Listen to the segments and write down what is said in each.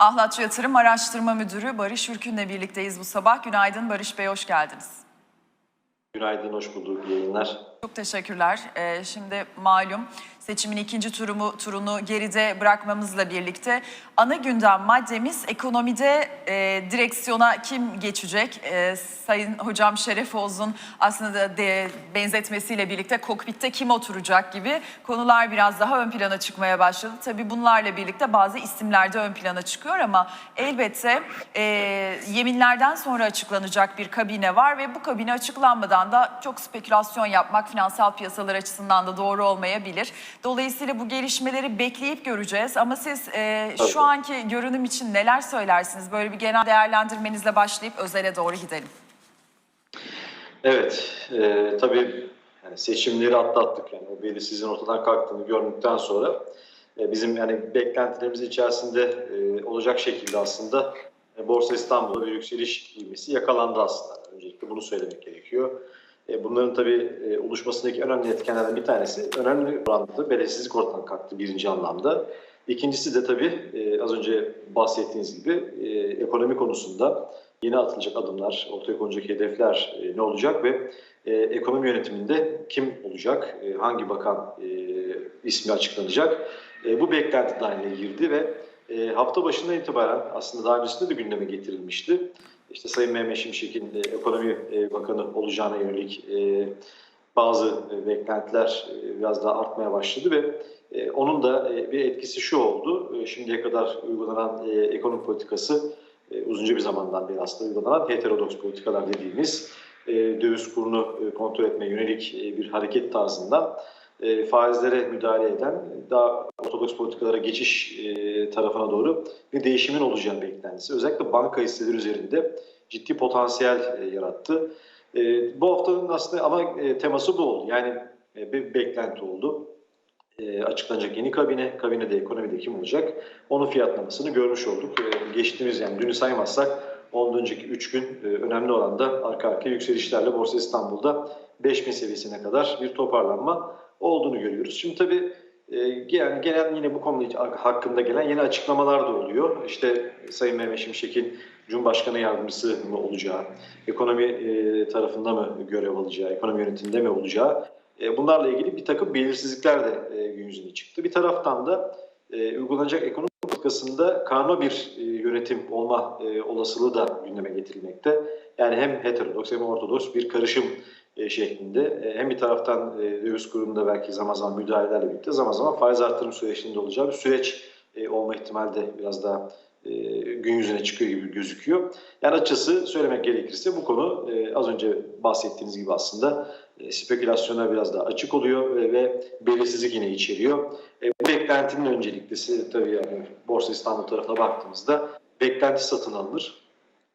Ahlat Yatırım Araştırma Müdürü Barış Ürkün'le birlikteyiz bu sabah. Günaydın Barış Bey, hoş geldiniz. Günaydın, hoş bulduk. İyi yayınlar. Çok teşekkürler. Ee, şimdi malum seçimin ikinci turumu, turunu geride bırakmamızla birlikte ana gündem maddemiz ekonomide e, direksiyona kim geçecek? E, Sayın Hocam Şerefoğuz'un aslında de, benzetmesiyle birlikte kokpitte kim oturacak gibi konular biraz daha ön plana çıkmaya başladı. Tabii bunlarla birlikte bazı isimler de ön plana çıkıyor ama elbette e, yeminlerden sonra açıklanacak bir kabine var ve bu kabine açıklanmadan da çok spekülasyon yapmak finansal piyasalar açısından da doğru olmayabilir. Dolayısıyla bu gelişmeleri bekleyip göreceğiz ama siz e, şu anki görünüm için neler söylersiniz? Böyle bir genel değerlendirmenizle başlayıp özele doğru gidelim. Evet, e, tabii yani seçimleri atlattık. Yani o belirsizliğin ortadan kalktığını gördükten sonra e, bizim yani beklentilerimiz içerisinde e, olacak şekilde aslında e, Borsa İstanbul'da bir yükseliş ivmesi yakalandı aslında. Öncelikle bunu söylemek gerekiyor. E, bunların tabii e, oluşmasındaki önemli etkenlerden bir tanesi önemli oranda belirsizlik ortadan kalktı birinci anlamda. İkincisi de tabii e, az önce bahsettiğiniz gibi ekonomi konusunda yeni atılacak adımlar, ortaya konacak hedefler ne olacak ve ekonomi yönetiminde kim olacak, hangi bakan ismi açıklanacak. Bu beklenti dahiline girdi ve hafta başından itibaren aslında daha öncesinde de gündeme getirilmişti. İşte Sayın Mehmet Şimşek'in e, ekonomi e, bakanı olacağına yönelik e, bazı beklentiler biraz daha artmaya başladı ve onun da bir etkisi şu oldu. Şimdiye kadar uygulanan ekonomi politikası uzunca bir zamandan beri aslında uygulanan heterodoks politikalar dediğimiz döviz kurunu kontrol etmeye yönelik bir hareket tarzından e, faizlere müdahale eden daha ortodoks politikalara geçiş e, tarafına doğru bir değişimin olacağı beklentisi. Özellikle banka hisseleri üzerinde ciddi potansiyel e, yarattı. Bu haftanın aslında ama teması bu oldu. Yani bir beklenti oldu. Açıklanacak yeni kabine, kabinede ekonomide kim olacak onun fiyatlamasını görmüş olduk. Geçtiğimiz yani dünü saymazsak ondan önceki 3 gün e, önemli olan da arka arkaya yükselişlerle Borsa İstanbul'da 5000 seviyesine kadar bir toparlanma olduğunu görüyoruz. Şimdi tabii e, yani genel yine bu konu hakkında gelen yeni açıklamalar da oluyor. İşte Sayın Mehmet Şimşek'in Cumhurbaşkanı yardımcısı mı olacağı, ekonomi e, tarafında mı görev alacağı, ekonomi yönetiminde mi olacağı e, bunlarla ilgili bir takım belirsizlikler de e, gün yüzüne çıktı. Bir taraftan da e, uygulanacak ekonomi politikasında karma bir e, yönetim olma e, olasılığı da gündeme getirilmekte. Yani hem heterodoks hem ortodoks bir karışım e, şeklinde e, hem bir taraftan e, döviz kurunda belki zaman zaman müdahalelerle birlikte zaman zaman faiz artırım süreçlerinde olacağı bir süreç e, olma ihtimali de biraz daha e, gün yüzüne çıkıyor gibi gözüküyor. Yani açısı söylemek gerekirse bu konu e, az önce bahsettiğiniz gibi aslında e, spekülasyona biraz daha açık oluyor ve, ve belirsizlik yine içeriyor. E, beklentinin önceliklisi tabii yani Borsa İstanbul tarafına baktığımızda beklenti satın alınır.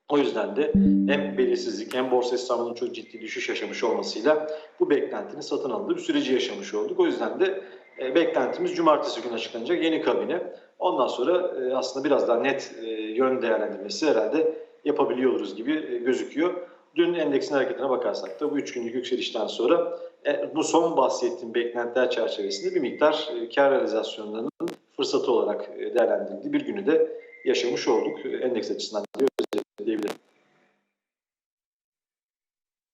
O yüzden de hem belirsizlik hem Borsa İstanbul'un çok ciddi düşüş yaşamış olmasıyla bu beklentinin satın alındığı bir süreci yaşamış olduk. O yüzden de e, beklentimiz cumartesi günü açıklanacak yeni kabine. Ondan sonra e, aslında biraz daha net e, yön değerlendirmesi herhalde yapabiliyoruz gibi gözüküyor. Dün endeksin hareketine bakarsak da bu üç günlük yükselişten sonra bu son bahsettiğim beklentiler çerçevesinde bir miktar e, kar realizasyonlarının fırsatı olarak e, değerlendirildiği bir günü de yaşamış olduk. E, Endeks açısından diye özetleyebilirim.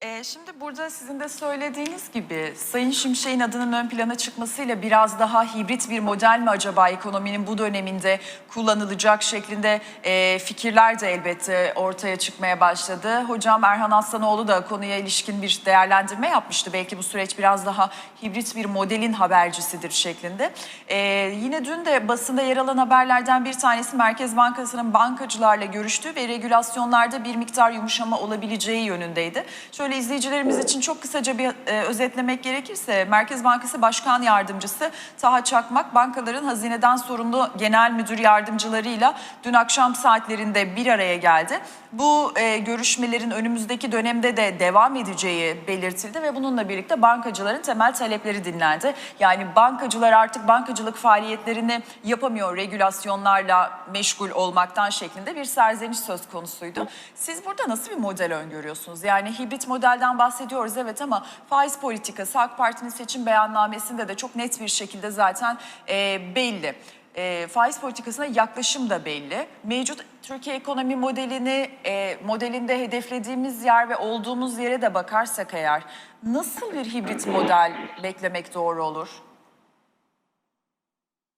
Ee, Şimdi burada sizin de söylediğiniz gibi Sayın Şimşek'in adının ön plana çıkmasıyla biraz daha hibrit bir model mi acaba ekonominin bu döneminde kullanılacak şeklinde e, fikirler de elbette ortaya çıkmaya başladı. Hocam Erhan Aslanoğlu da konuya ilişkin bir değerlendirme yapmıştı. Belki bu süreç biraz daha hibrit bir modelin habercisidir şeklinde. Ee, yine dün de basında yer alan haberlerden bir tanesi Merkez Bankası'nın bankacılarla görüştüğü ve regülasyonlarda bir miktar yumuşama olabileceği yönündeydi. Şöyle izleyicilerimiz için çok kısaca bir e, özetlemek gerekirse Merkez Bankası Başkan Yardımcısı Taha Çakmak bankaların hazineden sorumlu genel müdür yardımcılarıyla dün akşam saatlerinde bir araya geldi. Bu e, görüşmelerin önümüzdeki dönemde de devam edeceği belirtildi ve bununla birlikte bankacıların temel talepleri dinlendi. Yani bankacılar artık bankacılık faaliyetlerini yapamıyor regülasyonlarla meşgul olmaktan şeklinde bir serzeniş söz konusuydu. Siz burada nasıl bir model öngörüyorsunuz? Yani hibrit modelden bahsediyoruz evet ama faiz politikası AK Parti'nin seçim beyannamesinde de çok net bir şekilde zaten e, belli. e, faiz politikasına yaklaşım da belli. Mevcut Türkiye ekonomi modelini e, modelinde hedeflediğimiz yer ve olduğumuz yere de bakarsak eğer nasıl bir hibrit model beklemek doğru olur?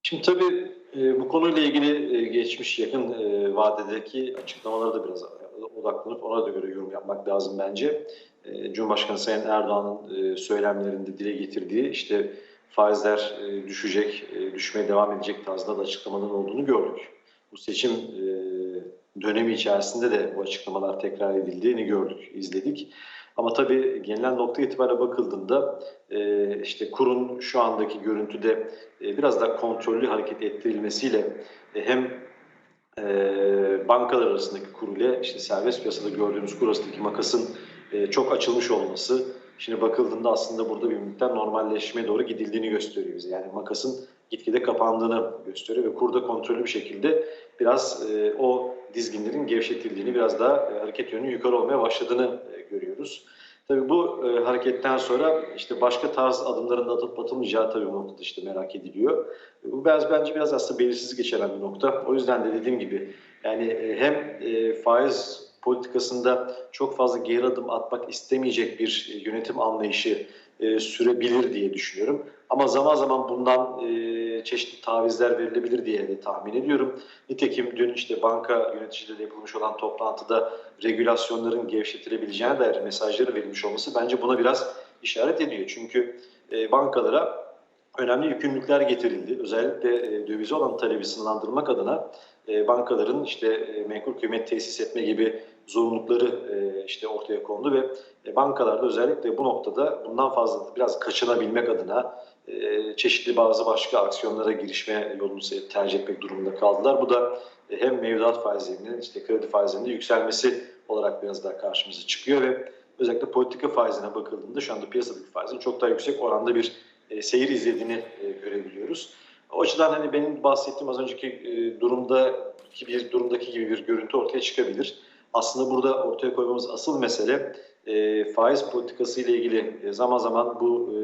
Şimdi tabii e, bu konuyla ilgili e, geçmiş yakın e, vadedeki açıklamalara da biraz odaklanıp ona da göre yorum yapmak lazım bence. E, Cumhurbaşkanı Sayın Erdoğan'ın e, söylemlerinde dile getirdiği işte faizler e, düşecek, düşmeye devam edecek tarzında da açıklamaların olduğunu gördük. Bu seçim dönemi içerisinde de bu açıklamalar tekrar edildiğini gördük, izledik. Ama tabii gelinen nokta itibariyle bakıldığında işte kurun şu andaki görüntüde biraz daha kontrollü hareket ettirilmesiyle hem bankalar arasındaki kur ile işte serbest piyasada gördüğümüz kur arasındaki makasın e, çok açılmış olması şimdi bakıldığında aslında burada bir miktar normalleşmeye doğru gidildiğini gösteriyor bize. Yani makasın gitgide kapandığını gösteriyor ve kurda kontrollü bir şekilde biraz e, o dizginlerin gevşetildiğini, biraz daha e, hareket yönünün yukarı olmaya başladığını görüyoruz. Tabii bu hareketten sonra işte başka tarz adımların atıp atılmayacağı tabii bu noktada işte merak ediliyor. Bu biraz bence biraz aslında belirsizlik geçeren bir nokta. O yüzden de dediğim gibi yani hem faiz politikasında çok fazla geri adım atmak istemeyecek bir e, yönetim anlayışı e, sürebilir diye düşünüyorum. Ama zaman zaman bundan e, çeşitli tavizler verilebilir diye de tahmin ediyorum. Nitekim dün işte banka yöneticileriyle yapılmış olan toplantıda regülasyonların gevşetilebileceğine dair mesajları verilmiş olması bence buna biraz işaret ediyor. Çünkü bankalara önemli yükümlülükler getirildi. Özellikle e, dövize olan talebi sınırlandırmak adına e, bankaların işte e, menkul kıymet tesis etme gibi zorunlulukları e, işte ortaya kondu ve e, bankalarda özellikle bu noktada bundan fazla biraz kaçınabilmek adına çeşitli bazı başka aksiyonlara girişme yolunu tercih etmek durumunda kaldılar. Bu da hem mevduat faizlerinin işte kredi faizlerinin yükselmesi olarak biraz daha karşımıza çıkıyor ve özellikle politika faizine bakıldığında şu anda piyasadaki faizin çok daha yüksek oranda bir e, seyir izlediğini e, görebiliyoruz. O açıdan hani benim bahsettiğim az önceki e, durumdaki bir durumdaki gibi bir görüntü ortaya çıkabilir. Aslında burada ortaya koymamız asıl mesele e, faiz politikası ile ilgili e, zaman zaman bu e,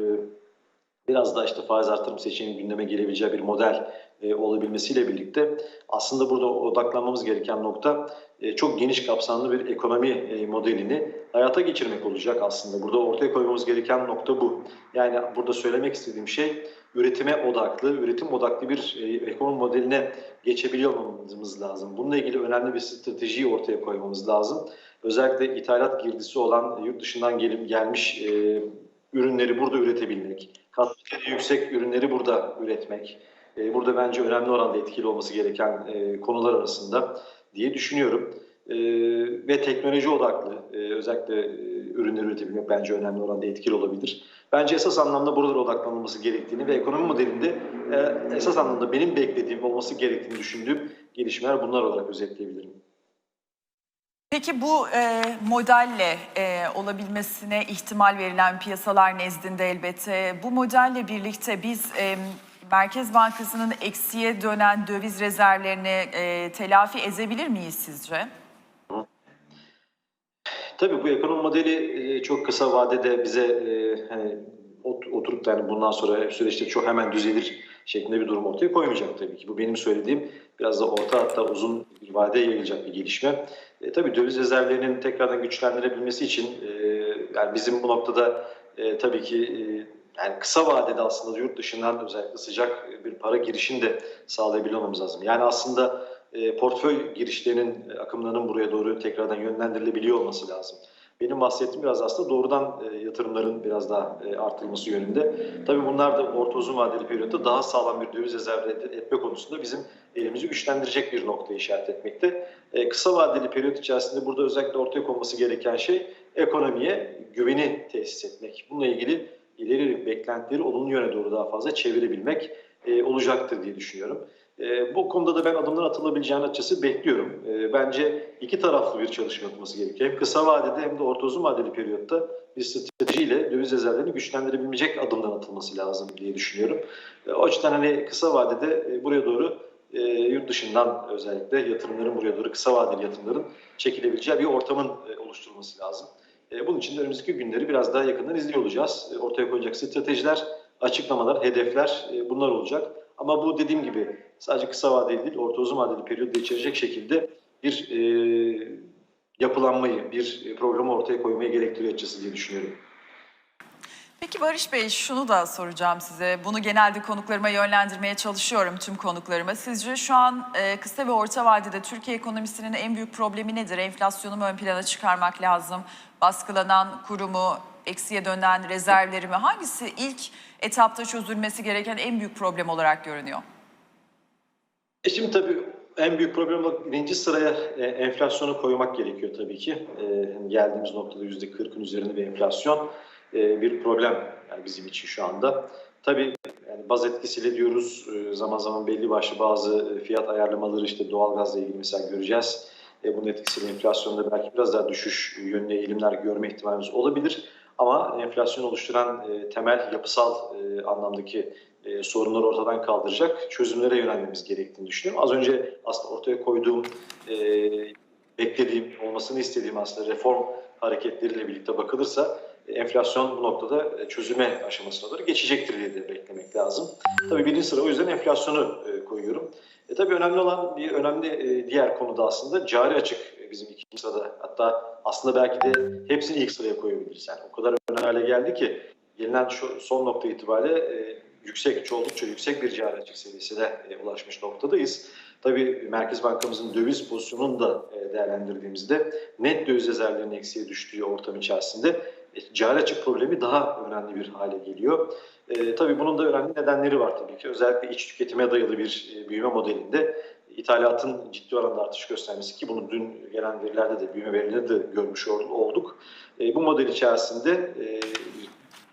biraz da işte faiz artırım seçeneğinin gündeme gelebileceği bir model e, olabilmesiyle birlikte aslında burada odaklanmamız gereken nokta e, çok geniş kapsamlı bir ekonomi e, modelini hayata geçirmek olacak aslında. Burada ortaya koymamız gereken nokta bu. Yani burada söylemek istediğim şey üretime odaklı, üretim odaklı bir e, ekonomi modeline geçebiliyor olmamız lazım. Bununla ilgili önemli bir stratejiyi ortaya koymamız lazım. Özellikle ithalat girdisi olan yurt dışından gelip gelmiş ürünleri burada üretebilmek, katkı değeri yüksek ürünleri burada üretmek, e, burada bence önemli oranda etkili olması gereken e, konular arasında diye düşünüyorum. E, ve teknoloji odaklı özellikle ürünleri üretebilmek bence önemli oranda etkili olabilir. Bence esas anlamda buralara odaklanılması gerektiğini ve ekonomi modelinde esas anlamda benim beklediğim olması gerektiğini düşündüğüm gelişmeler bunlar olarak özetleyebilirim. Peki bu e, modelle e, olabilmesine ihtimal verilen piyasalar nezdinde elbette bu modelle birlikte biz e, Merkez Bankası'nın eksiye dönen döviz rezervlerini e, telafi edebilir miyiz sizce? Tabii bu ekonomi modeli e, çok kısa vadede bize e, hani ot- oturup da hani bundan sonra süreçte çok hemen düzelir şeklinde bir durum ortaya koymayacak tabii ki. Bu benim söylediğim biraz da orta hatta uzun bir vadeye yayılacak bir gelişme. E, tabii döviz rezervlerinin tekrardan güçlendirebilmesi için e, yani bizim bu noktada e, tabii ki e, yani kısa vadede aslında yurt dışından özellikle sıcak bir para girişini de sağlayabiliyor olmamız lazım. Yani aslında e, portföy girişlerinin, e, akımlarının buraya doğru tekrardan yönlendirilebiliyor olması lazım. Benim bahsettiğim biraz aslında doğrudan e, yatırımların biraz daha e, artırılması yönünde. Tabii bunlar da orta uzun vadeli periyotta daha sağlam bir döviz rezervi etme konusunda bizim elimizi güçlendirecek bir noktayı işaret etmekte. E, kısa vadeli periyot içerisinde burada özellikle ortaya konması gereken şey ekonomiye güveni tesis etmek. Bununla ilgili ileri beklentileri olumlu yöne doğru daha fazla çevirebilmek e, olacaktır diye düşünüyorum. E, bu konuda da ben adımlar atılabileceğini açısı bekliyorum. E, bence iki taraflı bir çalışma yapılması gerekiyor. Hem kısa vadede hem de orta uzun vadeli periyotta bir stratejiyle döviz rezervlerini güçlendirebilecek adımlar atılması lazım diye düşünüyorum. E, o açıdan hani kısa vadede e, buraya doğru e, yurt dışından özellikle yatırımların buraya doğru kısa vadeli yatırımların çekilebileceği bir ortamın e, oluşturulması lazım. E, bunun için de önümüzdeki günleri biraz daha yakından izliyor olacağız. E, ortaya koyacak stratejiler, açıklamalar, hedefler e, bunlar olacak. Ama bu dediğim gibi sadece kısa vadeli değil, orta uzun vadeli periyodu içerecek şekilde bir e, yapılanmayı, bir programı ortaya koymayı gerektiriyor açıkçası diye düşünüyorum. Peki Barış Bey şunu da soracağım size. Bunu genelde konuklarıma yönlendirmeye çalışıyorum tüm konuklarıma. Sizce şu an e, kısa ve orta vadede Türkiye ekonomisinin en büyük problemi nedir? Enflasyonu mu ön plana çıkarmak lazım? Baskılanan kurumu, eksiye dönen rezervleri mi? Hangisi ilk etapta çözülmesi gereken en büyük problem olarak görünüyor? E şimdi tabii en büyük problem olarak birinci sıraya e, enflasyonu koymak gerekiyor tabii ki. E, hani geldiğimiz noktada yüzde 40'ın üzerinde bir enflasyon e, bir problem yani bizim için şu anda. Tabii yani baz etkisiyle diyoruz e, zaman zaman belli başlı bazı e, fiyat ayarlamaları işte doğalgazla ilgili mesela göreceğiz. E, bunun etkisiyle enflasyonda belki biraz daha düşüş yönüne eğilimler görme ihtimalimiz olabilir. Ama enflasyon oluşturan temel yapısal anlamdaki sorunları ortadan kaldıracak çözümlere yönelmemiz gerektiğini düşünüyorum. Az önce aslında ortaya koyduğum, beklediğim, olmasını istediğim aslında reform hareketleriyle birlikte bakılırsa enflasyon bu noktada e, çözüme aşamasına doğru geçecektir diye beklemek lazım. Tabii birinci sıra o yüzden enflasyonu e, koyuyorum. E, tabii önemli olan bir önemli e, diğer konu da aslında cari açık bizim ikinci sırada. Hatta aslında belki de hepsini ilk sıraya koyabiliriz. Yani o kadar önemli hale geldi ki gelinen şu son nokta itibariyle yüksek, oldukça yüksek bir cari açık seviyesine ulaşmış noktadayız. Tabii Merkez Bankamızın döviz pozisyonunu da değerlendirdiğimizde net döviz rezervlerinin eksiye düştüğü ortam içerisinde cari açık problemi daha önemli bir hale geliyor. E, tabii bunun da önemli nedenleri var tabii ki. Özellikle iç tüketime dayalı bir e, büyüme modelinde ithalatın ciddi oranda artış göstermesi ki bunu dün gelen verilerde de büyüme verilerinde de görmüş olduk. E, bu model içerisinde e,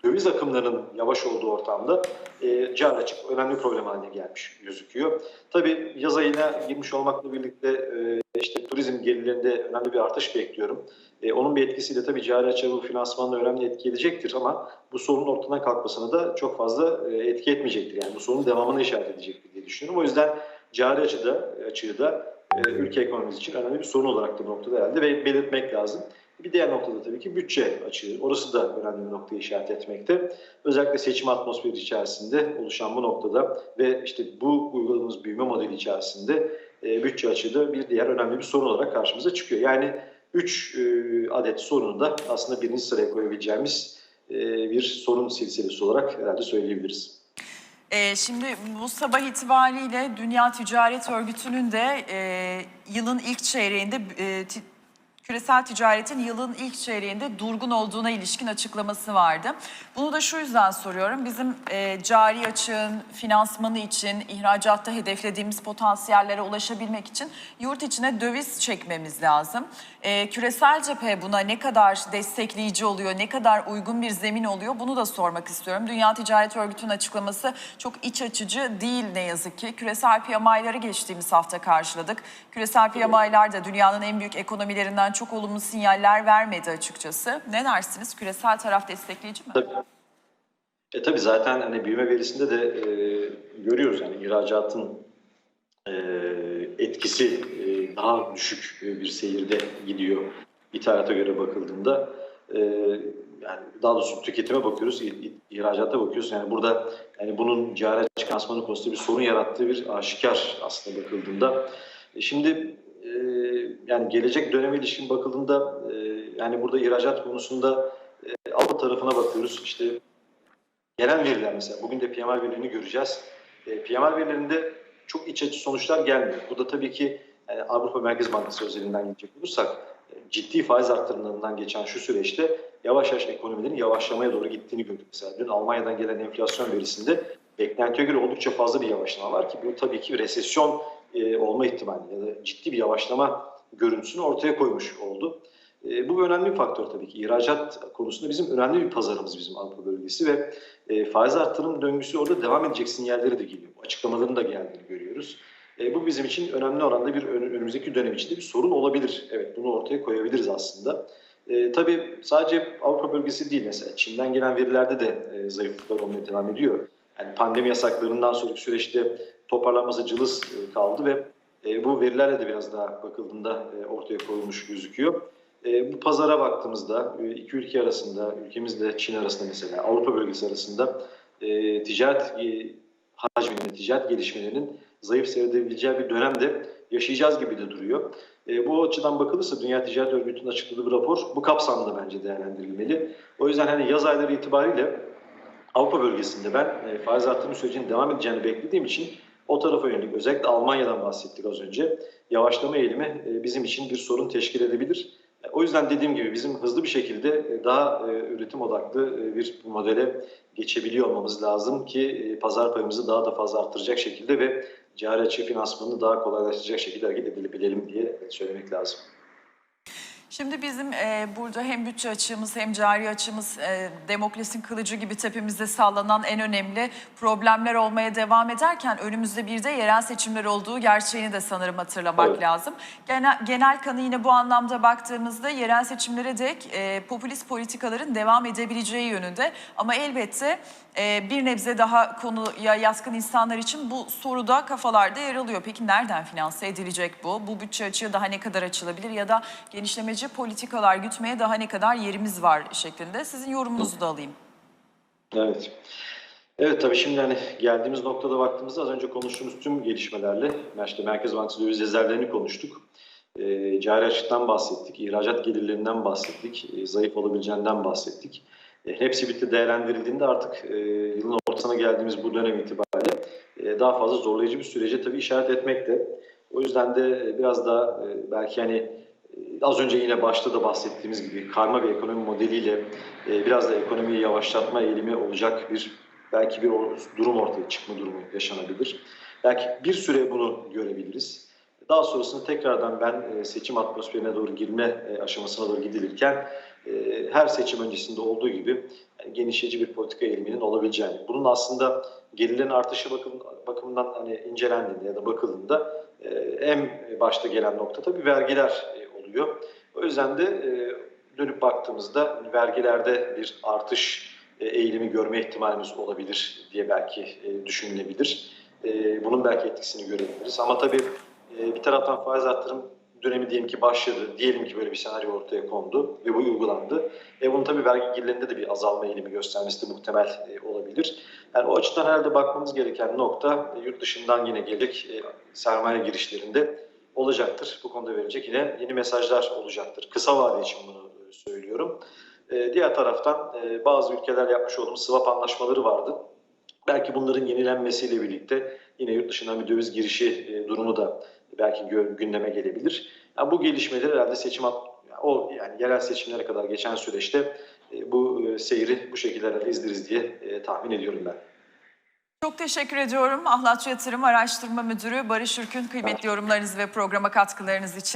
döviz akımlarının yavaş olduğu ortamda e, cari açık önemli problem haline gelmiş gözüküyor. Tabii yaz ayına girmiş olmakla birlikte e, işte turizm gelirlerinde önemli bir artış bekliyorum. E, onun bir etkisiyle tabii cari açığı bu finansmanla önemli etki edecektir ama bu sorunun ortadan kalkmasına da çok fazla e, etki etmeyecektir. Yani bu sorunun devamını işaret edecektir diye düşünüyorum. O yüzden cari açıda, açığı da e, ülke ekonomimiz için önemli bir sorun olarak da bu noktada herhalde ve belirtmek lazım. Bir diğer noktada tabii ki bütçe açığı. Orası da önemli bir noktayı işaret etmekte. Özellikle seçim atmosferi içerisinde oluşan bu noktada ve işte bu uyguladığımız büyüme modeli içerisinde e, bütçe açığı bir diğer önemli bir sorun olarak karşımıza çıkıyor. Yani 3 e, adet sorunu da aslında birinci sıraya koyabileceğimiz e, bir sorun silsilesi olarak herhalde söyleyebiliriz. Ee, şimdi bu sabah itibariyle Dünya Ticaret Örgütü'nün de e, yılın ilk çeyreğinde e, küresel ticaretin yılın ilk çeyreğinde durgun olduğuna ilişkin açıklaması vardı. Bunu da şu yüzden soruyorum. Bizim e, cari açığın finansmanı için ihracatta hedeflediğimiz potansiyellere ulaşabilmek için yurt içine döviz çekmemiz lazım. E, küresel cephe buna ne kadar destekleyici oluyor, ne kadar uygun bir zemin oluyor bunu da sormak istiyorum. Dünya Ticaret Örgütü'nün açıklaması çok iç açıcı değil ne yazık ki. Küresel PMI'ları geçtiğimiz hafta karşıladık. Küresel PMI'lar da dünyanın en büyük ekonomilerinden çok olumlu sinyaller vermedi açıkçası. Ne dersiniz? Küresel taraf destekleyici mi? Tabii. E tabii zaten hani büyüme verisinde de e, görüyoruz yani ihracatın e, etkisi e, daha düşük bir seyirde gidiyor ithalata göre bakıldığında. E, yani daha doğrusu tüketime bakıyoruz, ihracata bakıyoruz. Yani burada yani bunun cari açık konusunda bir sorun yarattığı bir aşikar aslında bakıldığında. E şimdi e, yani gelecek döneme ilişkin bakıldığında e, yani burada ihracat konusunda e, Avrupa tarafına bakıyoruz. İşte genel veriler mesela bugün de PMI verilerini göreceğiz. E, PMI verilerinde çok iç açı sonuçlar gelmiyor. Bu da tabii ki yani Avrupa Merkez Bankası özelinden gidecek olursak e, ciddi faiz arttırımlarından geçen şu süreçte yavaş yavaş ekonomilerin yavaşlamaya doğru gittiğini gördük. Mesela dün Almanya'dan gelen enflasyon verisinde beklentiye göre oldukça fazla bir yavaşlama var ki bu tabii ki resesyon e, olma ihtimali ya da ciddi bir yavaşlama görüntüsünü ortaya koymuş oldu. E, bu önemli bir faktör tabii ki. İhracat konusunda bizim önemli bir pazarımız bizim Avrupa bölgesi ve e, faiz artırım döngüsü orada devam edecek sinyalleri de geliyor. Açıklamaların da geldiğini görüyoruz. E, bu bizim için önemli oranda bir ön- önümüzdeki dönem içinde bir sorun olabilir. Evet bunu ortaya koyabiliriz aslında. E, tabii sadece Avrupa bölgesi değil mesela Çin'den gelen verilerde de e, zayıflıklar olmaya devam ediyor. Yani pandemi yasaklarından sonraki süreçte toparlanması cılız e, kaldı ve e, bu verilerle de biraz daha bakıldığında e, ortaya koyulmuş gözüküyor. Bu pazara baktığımızda iki ülke arasında, ülkemizle Çin arasında mesela Avrupa bölgesi arasında ticaret hacminin, ticaret gelişmelerinin zayıf seyredebileceği bir dönemde yaşayacağız gibi de duruyor. E, bu açıdan bakılırsa Dünya Ticaret Örgütü'nün açıkladığı bir rapor bu kapsamda bence değerlendirilmeli. O yüzden hani yaz ayları itibariyle Avrupa bölgesinde ben e, faiz artırım sürecinin devam edeceğini beklediğim için o tarafa yönelik özellikle Almanya'dan bahsettik az önce. Yavaşlama eğilimi e, bizim için bir sorun teşkil edebilir. E, O yüzden dediğim gibi bizim hızlı bir şekilde e, daha üretim odaklı bir modele geçebiliyor olmamız lazım ki pazar payımızı daha da fazla arttıracak şekilde ve cari açığı finansmanını daha kolaylaştıracak şekilde hareket edebilelim diye söylemek lazım. Şimdi bizim e, burada hem bütçe açığımız hem cari açığımız e, demokrasinin kılıcı gibi tepemizde sallanan en önemli problemler olmaya devam ederken önümüzde bir de yerel seçimler olduğu gerçeğini de sanırım hatırlamak Evet. lazım. Genel, genel kanı yine bu anlamda baktığımızda yerel seçimlere dek e, popülist politikaların devam edebileceği yönünde ama elbette e, bir nebze daha konuya yaskın insanlar için bu soru da kafalarda yer alıyor. Peki nereden finanse edilecek bu? Bu bütçe açığı daha ne kadar açılabilir ya da genişlemeci politikalar gütmeye daha ne kadar yerimiz var şeklinde. Sizin yorumunuzu da alayım. Evet. Evet tabii şimdi hani geldiğimiz noktada baktığımızda az önce konuştuğumuz tüm gelişmelerle işte Merkez Bankası döviz rezervlerini konuştuk. E, cari açıktan bahsettik, ihracat gelirlerinden bahsettik, e, zayıf olabileceğinden bahsettik. E, hepsi bitti değerlendirildiğinde artık e, yılın ortasına geldiğimiz bu dönem itibariyle e, daha fazla zorlayıcı bir sürece tabii işaret etmekte. O yüzden de e, biraz daha e, belki hani az önce yine başta da bahsettiğimiz gibi karma bir ekonomi modeliyle e, biraz da ekonomiyi yavaşlatma eğilimi olacak bir belki bir durum ortaya çıkma durumu yaşanabilir. Belki bir süre bunu görebiliriz. Daha sonrasında tekrardan ben e, seçim atmosferine doğru girme e, aşamasına doğru gidilirken e, her seçim öncesinde olduğu gibi genişleyici bir politika eğiliminin olabileceğini, bunun aslında gelirlerin artışı bakım, bakımından hani incelendiğinde ya da bakıldığında en başta gelen nokta tabii vergiler oluyor. O yüzden de e, dönüp baktığımızda vergilerde bir artış e, eğilimi görme ihtimalimiz olabilir diye belki e, düşünülebilir. E, bunun belki etkisini görebiliriz. Ama tabii bir taraftan faiz arttırım dönemi diyelim ki başladı. Diyelim ki böyle bir senaryo ortaya kondu ve bu uygulandı. E bunun tabii vergi gelirlerinde de bir azalma eğilimi göstermesi de muhtemel e, olabilir. Yani o açıdan herhalde bakmamız gereken nokta e, yurt dışından yine gelecek e, sermaye girişlerinde olacaktır. Bu konuda verecek yine yeni mesajlar olacaktır. Kısa vade için bunu e, söylüyorum. E, diğer taraftan e, bazı ülkeler yapmış olduğumuz swap anlaşmaları vardı. Belki bunların yenilenmesiyle birlikte yine yurt dışından bir döviz girişi durumu da belki gündeme gelebilir. Yani bu gelişmeleri herhalde seçim o yani yerel seçimlere kadar geçen süreçte bu seyri bu şekilde izleriz diye tahmin ediyorum ben. Çok teşekkür ediyorum. Ahlatçı Yatırım Araştırma Müdürü Barış Ürkün kıymetli yorumlarınız ve programa katkılarınız için.